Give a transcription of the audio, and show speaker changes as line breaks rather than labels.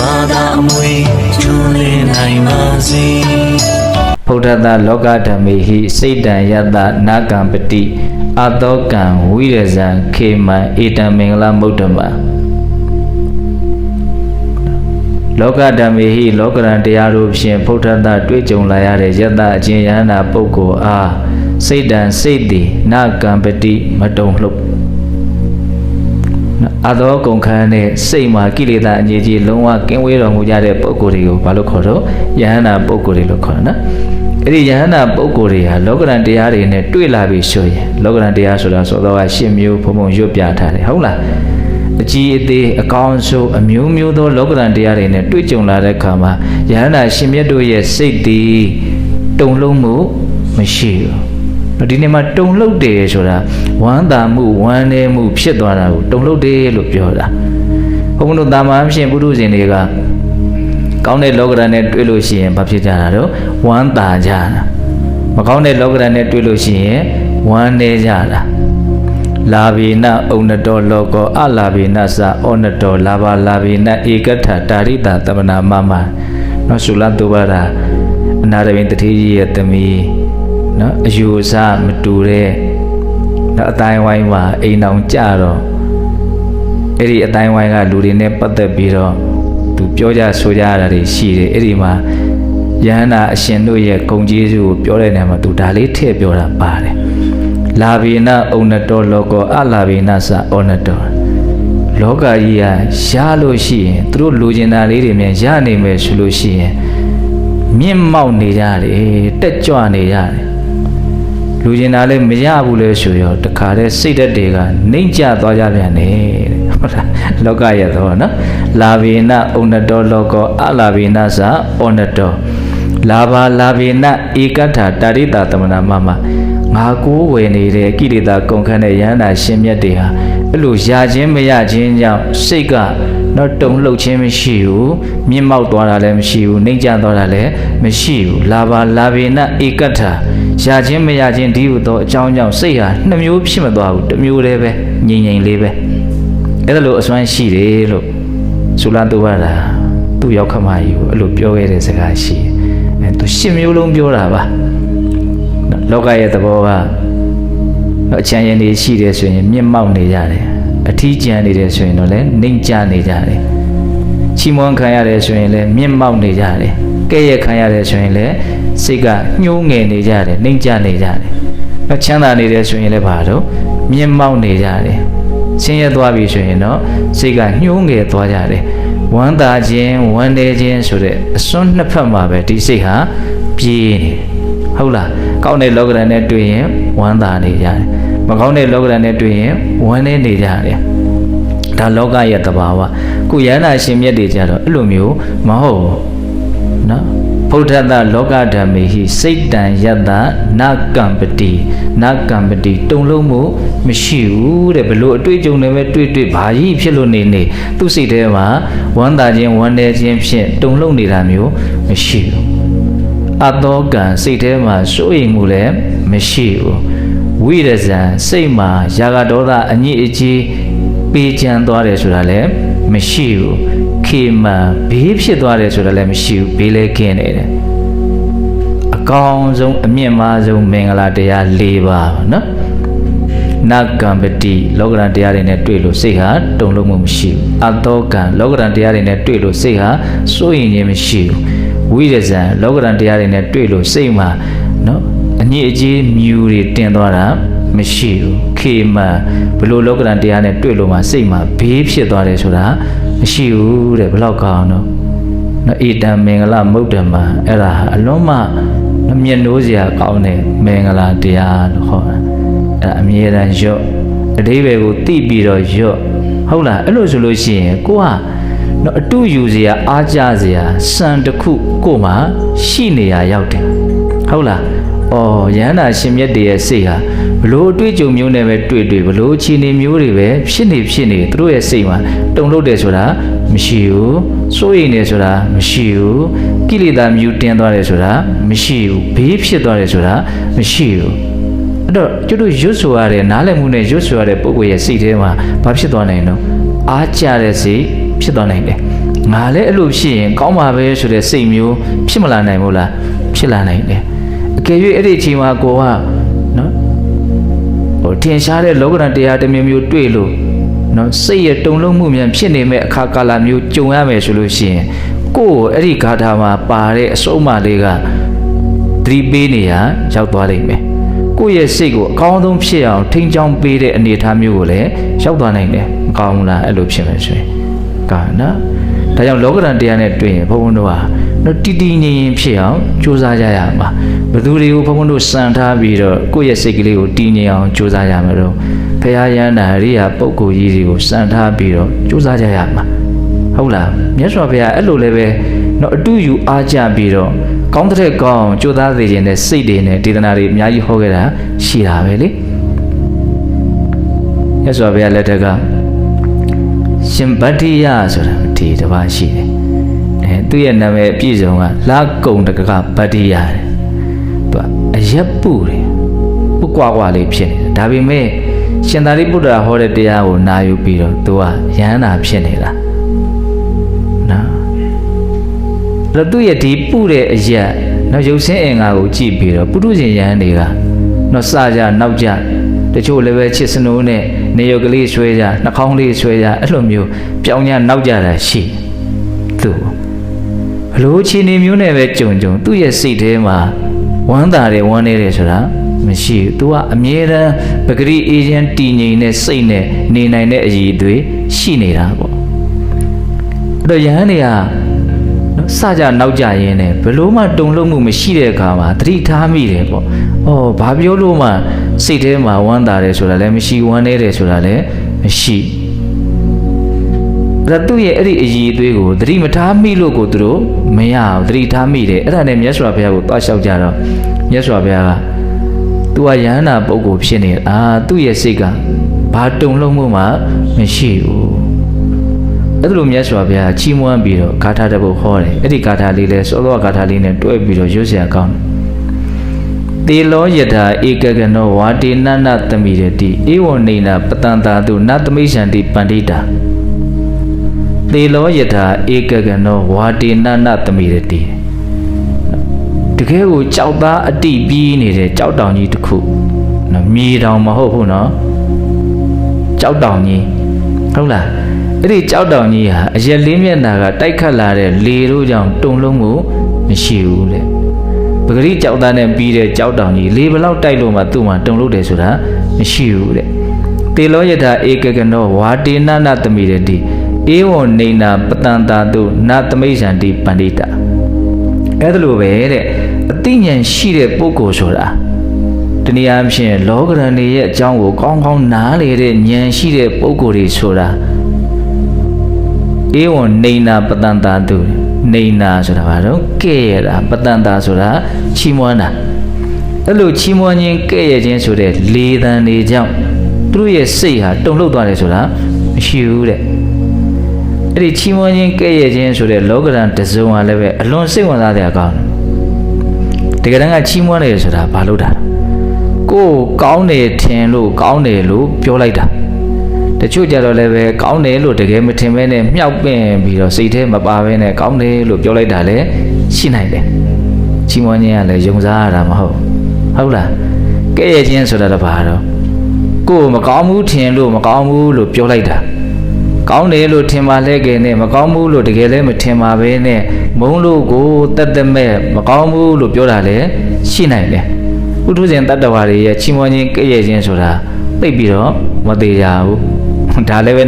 ဘာသာအမွေကျွလင်းနိုင်ပါစေ
ဖုဒ္ဓတလောကဓမ္မေဟိစိတ်တံယတ္တနာကံပတိအတောကံဝိရဇံခေမံဧတံမင်္ဂလမုဒ္ဓမံလောကဓမ္မေဟိလောကရန်တရားတို့ဖြင့်ဖုဒ္ဓတတွေ့ကြုံလာရတဲ့ယတ္တအကျဉ်းယန္တာပုဂ္ဂိုလ်အားစိတ်တံစိတ်သည်နာကံပတိမတုံလှုပ် အသောကုန်ခန်းနဲ့စိတ်မှာကိလေသာအငြိကြီးလုံးဝကင်းဝေးတော်မူကြတဲ့ပုဂ္ဂိုလ်တွေကိုဘာလို့ခေါ်တော့ယဟန္တာပုဂ္ဂိုလ်တွေလို့ခေါ်တယ်နော်အဲ့ဒီယဟန္တာပုဂ္ဂိုလ်တွေဟာလောကရန်တရားတွေနဲ့တွေ့လာပြီဆိုရင်လောကရန်တရားဆိုတာဆိုတော့ရှင်းမျိုးဘုံဘုံရွတ်ပြထားတယ်ဟုတ်လားအကြီးအသေးအကောင်းဆုံးအမျိုးမျိုးသောလောကရန်တရားတွေနဲ့တွေ့ကြုံလာတဲ့အခါမှာယဟန္တာရှင်မြတ်တို့ရဲ့စိတ်တည်တုံလုံးမှုမရှိဘူး ဒီနေ့မှာတုံလှုပ်တယ်ဆိုတာဝမ်းသာမှုဝမ်းနည်းမှုဖြစ်သွားတာကိုတုံလှုပ်တယ်လို့ပြောတာဘုန်းဘုန်းတို့တာမန်အဖြစ်ပုထုဇဉ်တွေကကောင်းတဲ့လောကရန်နဲ့တွေ့လို့ရှိရင်ဘာဖြစ်ကြတာတော့ဝမ်းသာကြတာမကောင်းတဲ့လောကရန်နဲ့တွေ့လို့ရှိရင်ဝမ်းနည်းကြတာလာဘိနဩနတောလောကောအလာဘိနသဩနတောလာဘာလာဘိနဧကထတာရိတာတမနာမမနော်သုလတုဘာရာအနာရဝိန်တတိကြီးရဲ့သမီး နော်အယူအဆမတူတဲ့နော်အတိုင်းဝိုင်းမှာအိမ်အောင်ကြတော့အဲ့ဒီအတိုင်းဝိုင်းကလူတွေနဲ့ပတ်သက်ပြီးတော့သူပြောကြဆိုကြရတာတွေရှိတယ်အဲ့ဒီမှာယဟန္တာအရှင်တို့ရဲ့ဂုံကျေးဇူးကိုပြောတဲ့နေရာမှာသူဒါလေးထည့်ပြောတာပါတယ်လာဘိနဩနတောလောကောအလာဘိနသဩနတောလောကကြီးကရှားလို့ရှိရင်သူတို့လူကျင်တာလေးတွေမြန်ရနိုင်မယ်ဆိုလို့ရှိရင်မြင့်မောက်နေကြတယ်တက်ကြွနေကြတယ် လူကျင်တာလည်းမရဘူးလေဆိုရောတခါတည်းစိတ်ဓာတ်တွေကနှိမ့်ကျသွားကြပြန်တယ်တဲ့ဟုတ်လားလောကရဲ့တော့နော်လာဘိနဩနတောလောကောအလာဘိနသဩနတောလာဘာလာဘိနဧကထတာရိတာတမနာမမငါကိုးဝယ်နေတဲ့ကိလေသာကုန်ခန့်တဲ့ယန္တာရှင်မြတ်တွေဟာအဲ့လိုရခြင်းမရခြင်းကြောင့်စိတ်က တော့တုံလှုပ်ခြင်းမရှိဘူးမြင့်မောက်သွားတာလည်းမရှိဘူးနှိမ့်ကျသွားတာလည်းမရှိဘူးလာဘာလာဘိနဧကထရခြင်းမရခြင်းဒီဟုသောအကြောင်းကြောင့်စိတ်ဟာနှစ်မျိုးဖြစ်မသွားဘူးတစ်မျိုးတည်းပဲငြိမ်ငြိမ်လေးပဲအဲ့ဒါလို့အစွမ်းရှိတယ်လို့သုလတုဝရသူ့ရောက်ခမကြီးကိုအဲ့လိုပြောခဲ့တဲ့စကားရှိတယ်အဲသူရှစ်မျိုးလုံးပြောတာပါလောကရဲ့သဘောကအချမ်းရည်နေရှိတယ်ဆိုရင်မြင့်မောက်နေကြတယ် အထီးကျန်နေတယ်ဆိုရင်တော့လည်းနှိမ့်ကျနေကြတယ်ချီးမွမ်းခံရတယ်ဆိုရင်လည်းမြင့်မောက်နေကြတယ်ကဲ့ရဲ့ခံရတယ်ဆိုရင်လည်းစိတ်ကညှိုးငယ်နေကြတယ်နှိမ့်ကျနေကြတယ်အချမ်းသာနေတယ်ဆိုရင်လည်းဘာတော့မြင့်မောက်နေကြတယ်ဆင်းရဲသွားပြီဆိုရင်တော့စိတ်ကညှိုးငယ်သွားကြတယ်ဝမ်းသာခြင်းဝမ်းနည်းခြင်းဆိုတဲ့အစွန်းနှစ်ဖက်မှာပဲဒီစိတ်ဟာပြေးနေတယ်ဟုတ်လားကောင်းတဲ့လောကရန်နဲ့တွေ့ရင်ဝမ်းသာနေကြတယ် မကောင်းတဲ့လောကရန်နဲ့တွေ့ရင်ဝမ်းနည်းနေကြတယ်ဒါလောကရဲ့တဘာဝခုယန္တာရှင်မြတ်တွေကြတော့အဲ့လိုမျိုးမဟုတ်ဘူးနော်ဗုဒ္ဓတလောကဓမ္မေဟိစိတ်တံယတ္တနာကံပတိနာကံပတိတုံလုံးမှုမရှိဘူးတဲ့ဘလို့အတွေ့အကြုံတွေပဲတွေ့တွေ့ဘာကြီးဖြစ်လို့နေနေသူ့စိတ်ထဲမှာဝမ်းသာခြင်းဝမ်းနည်းခြင်းဖြင့်တုံလုံးနေတာမျိုးမရှိဘူးအတောကံစိတ်ထဲမှာစိုးရိမ်မှုလည်းမရှိဘူး ဝိရဇံစိတ်မှာယာဂဒေါသအညစ်အကြေးပေးချမ်းသွားတယ်ဆိုတာလည်းမရှိဘူးခေမံဘေးဖြစ်သွားတယ်ဆိုတာလည်းမရှိဘူးဘေးလည်းကင်းနေတယ်အကောင်းဆုံးအမြင့်မားဆုံးမင်္ဂလာတရား၄ပါးနော်နကံပတိလောကရန်တရားတွေနဲ့တွေ့လို့စိတ်ဟာတုန်လှုပ်မှုမရှိဘူးအတောကံလောကရန်တရားတွေနဲ့တွေ့လို့စိတ်ဟာစိုးရင်ခြင်းမရှိဘူးဝိရဇံလောကရန်တရားတွေနဲ့တွေ့လို့စိတ်မှာနော် အညစ်အကြေးမြူတွေတင်သွားတာမရှိဘူးခေမံဘလို့လောကရန်တရားနဲ့တွေ့လို့မှစိတ်မှာဘေးဖြစ်သွားတယ်ဆိုတာမရှိဘူးတဲ့ဘလောက်ကောင်းတော့နော်ဣတံမင်္ဂလမုဒ္ဓမံအဲ့ဒါအလုံးမနော်မျက်နှိုးစရာကောင်းတဲ့မင်္ဂလာတရားလို့ခေါ်တာအဲ့ဒါအမြဲတမ်းရော့အတိဘယ်ကိုတိပြီးတော့ရော့ဟုတ်လားအဲ့လိုဆိုလို့ရှိရင်ကိုကနော်အတူယူစရာအားကြစရာစံတစ်ခုကိုမှရှိနေရရောက်တယ်ဟုတ်လား အော်ရဟန္တာရှင်မြတ်တည်းရဲ့စိတ်ဟာဘလို့အတွေ့အကြုံမျိုးနဲ့ပဲတွေ့တွေ့ဘလို့အခြေအနေမျိုးတွေပဲဖြစ်နေဖြစ်နေသူတို့ရဲ့စိတ်မှာတုန်လှုပ်တယ်ဆိုတာမရှိဘူးစိုးရိမ်နေဆိုတာမရှိဘူးကိလေသာမြူတင်သွားတယ်ဆိုတာမရှိဘူးဘေးဖြစ်သွားတယ်ဆိုတာမရှိဘူးအဲ့တော့ကျွတ်တို့ရွတ်ဆိုရတဲ့နားလည်မှုနဲ့ရွတ်ဆိုရတဲ့ပုဂ္ဂိုလ်ရဲ့စိတ်ထဲမှာဘာဖြစ်သွားနိုင်တော့အားကြတဲ့စိတ်ဖြစ်သွားနိုင်တယ်ငါလည်းအဲ့လိုဖြစ်ရင်ကောင်းပါပဲဆိုတဲ့စိတ်မျိုးဖြစ်မလာနိုင်ဘူးလားဖြစ်လာနိုင်တယ်အ ကယ်၍အဲ့ဒီအချိန်မှာကိုကနော်ဟိုထင်ရှားတဲ့လောကဓာတ်တရားတစ်မျိုးမျိုးတွေ့လို့နော်စိတ်ရဲ့တုန်လှုပ်မှုမြန်ဖြစ်နေမဲ့အခါကာလမျိုးကြုံရမယ်ဆိုလို့ရှိရင်ကိုယ့်ကိုအဲ့ဒီဂါထာမှာပါတဲ့အစုံအမလေးကသတိပေးနေရရောက်သွားလိမ့်မယ်။ကိုယ့်ရဲ့စိတ်ကိုအကောင်းဆုံးဖြစ်အောင်ထိန်းချောင်းပေးတဲ့အနေအထားမျိုးကိုလည်းရောက်သွားနိုင်တယ်။မကောင်းဘူးလားအဲ့လိုဖြစ်မယ်ဆိုရင်။ကာနော်။ ဒါကြောင့်လောကဓာတ်တရားနဲ့တွေ့ရင်ဘုန်းဘုန်းတို့ဟာတော့တည်တည်ငြိမ်ငြိမ်ဖြစ်အောင်ကြိုးစားကြရမှာ။ဘယ်သူတွေကိုဘုန်းဘုန်းတို့စံထားပြီးတော့ကိုယ့်ရဲ့စိတ်ကလေးကိုတည်ငြိမ်အောင်ကြိုးစားရမှာတော့ဖရာယန္တာရိယာပုဂ္ဂိုလ်ကြီးတွေကိုစံထားပြီးတော့ကြိုးစားကြရမှာ။ဟုတ်လားမြတ်စွာဘုရားအဲ့လိုလည်းပဲတော့အတူယူအားကြပြီးတော့ကောင်းတဲ့ကောင်းကြိုးစားစေခြင်းနဲ့စိတ်တွေနဲ့ဒေသနာတွေအများကြီးဟောခဲ့တာရှိတာပဲလေမြတ်စွာဘုရားလက်ထက်က ရှင်ဗတ္တိယဆိုတာဒီတစ်ပါးရှိတယ်အဲသူ့ရဲ့နာမည်အပြည့်စုံကလာကုံတကကဗတ္တိယတဲ့သူကအရက်ပုတယ်ပုကွာကွာလေးဖြစ်နေတယ်ဒါပေမဲ့ရှင်သာရိပုတ္တရာဟောတဲ့တရားကိုနာယူပြီးတော့သူကယန္တာဖြစ်နေတာနော်အဲ့တော့သူ့ရဲ့ဒီပုတဲ့အရက်နော်ရုပ်ဆင်းအင်္ဂါကိုကြည့်ပြီးတော့ပုထုဇဉ်ယဟန်တွေကနော်စကြနောက်ကြတချို့လည်းပဲချစ်စနိုးနဲ့ နေရုပ်ကလေးဆွဲကြနှာခေါင်းလေးဆွဲကြအဲ့လိုမျိုးပြောင်းကြနောက်ကြတာရှိသူဘလို့အခြေအနေမျိုးနဲ့ပဲကြုံကြုံသူ့ရဲ့စိတ်ထဲမှာဝမ်းသာတယ်ဝမ်းနေတယ်ဆိုတာမရှိဘူး तू ကအမြဲတမ်းပဂရိအေဂျင့်တည်ငြိမ်တဲ့စိတ်နဲ့နေနိုင်တဲ့အည်အသွေးရှိနေတာပေါ့အဲ့တော့ယဟန်တွေက နော်စကြနောက်ကြရင်းနဲ့ဘလို့မှတုံ့လုံမှုမရှိတဲ့အခါမှာသတိထားမိတယ်ပေါ့။အော်ဘာပြောလို့မှစိတ်ထဲမှာဝမ်းသာတယ်ဆိုတာလည်းမရှိဝမ်းနေတယ်ဆိုတာလည်းမရှိ။အဲ့ဒါသူ့ရဲ့အဲ့ဒီအည်အသွေးကိုသတိမထားမိလို့ကိုသူတို့မရအောင်သတိထားမိတယ်။အဲ့ဒါနဲ့မြတ်စွာဘုရားကိုသွားလျှောက်ကြတော့မြတ်စွာဘုရားကသူကယဟန္တာပုဂ္ဂိုလ်ဖြစ်နေအာသူ့ရဲ့စိတ်ကဘာတုံ့လုံမှုမှမရှိဘူး။ အဲ့ဒါလိုမြတ်စွာဘုရားချီးမွမ်းပြီးတော့ဂါထာတစ်ပုဒ်ဟောတယ်အဲ့ဒီဂါထာလေးလဲစောသောဂါထာလေးနဲ့တွဲပြီးတော့ရွတ်เสียကောင်းတယ်တေလောယထာဧကကနောဝါတေနနသမိရတိဧဝံနေနာပတံတာတုနသမိရှန္တိပန္တိတာတေလောယထာဧကကနောဝါတေနနသမိရတိတကယ်ကိုကြောက်သားအတိပြီးနေတဲ့ကြောက်တောင်ကြီးတစ်ခုနော်မြေတောင်မဟုတ်ဘူးနော် ကြောက်တောင်ကြီးဟုတ်လား အဲ့ဒီကြောက်တောင်ကြီးဟာအရက်လေးမျက်နှာကတိုက်ခတ်လာတဲ့လေတို့ကြောင့်တုံလုံးမှုမရှိဘူးတဲ့ပဂရိကြောက်သားနဲ့ပြီးတဲ့ကြောက်တောင်ကြီးလေဘလောက်တိုက်လို့မှသူ့မှာတုံလို့တယ်ဆိုတာမရှိဘူးတဲ့တေလောယထာဧကကနောဝါတေနနသမိရတိဧဝံနေနာပတန္တာတုနသမိရှန္တိပန္တိတာအဲ့ဒါလိုပဲတဲ့အသိဉာဏ်ရှိတဲ့ပုဂ္ဂိုလ်ဆိုတာတနည်းအားဖြင့်လောကရန်တွေရဲ့အကြောင်းကိုကောင်းကောင်းနားလေတဲ့ဉာဏ်ရှိတဲ့ပုဂ္ဂိုလ်တွေဆိုတာ ဧဝံနေနာပတန်တာတုနေနာဆိုတာဘာတော့ကဲ့ရတာပတန်တာဆိုတာချီးမွမ်းတာအဲ့လိုချီးမွမ်းခြင်းကဲ့ရခြင်းဆိုတဲ့လေသံတွေကြောင့်သူတို့ရဲ့စိတ်ဟာတုန်လှုပ်သွားတယ်ဆိုတာမရှိဘူးတဲ့အဲ့ဒီချီးမွမ်းခြင်းကဲ့ရခြင်းဆိုတဲ့လောကရန်တစ်စုံဟာလည်းပဲအလွန်စိတ်ဝင်စားတဲ့အကောင်းတယ်တကယ်တမ်းကချီးမွမ်းတယ်ဆိုတာဘာလို့တာလဲကိုယ်ကောင်းတယ်ထင်လို့ကောင်းတယ်လို့ပြောလိုက်တာ တချို့ကြတော့လည်းပဲကောင်းတယ်လို့တကယ်မထင်ဘဲနဲ့မြောက်ပင့်ပြီးတော့စိတ်ထဲမပါဘဲနဲ့ကောင်းတယ်လို့ပြောလိုက်တာလည်းရှိနိုင်တယ်ချီးမွမ်းခြင်းကလည်းယုံစားရတာမဟုတ်ဟုတ်လားကဲ့ရဲ့ခြင်းဆိုတာတော့ဘာတော့ကိုယ်မကောင်းဘူးထင်လို့မကောင်းဘူးလို့ပြောလိုက်တာကောင်းတယ်လို့ထင်ပါလဲကဲနဲ့မကောင်းဘူးလို့တကယ်လည်းမထင်ပါဘဲနဲ့မုန်းလို့ကိုတက်တက်မဲ့မကောင်းဘူးလို့ပြောတာလည်းရှိနိုင်တယ်ဥထုဇဉ်တတ္တဝါတွေရဲ့ချီးမွမ်းခြင်းကဲ့ရဲ့ခြင်းဆိုတာသိပ်ပြီးတော့မသေးကြဘူး ဒါလည်းပဲ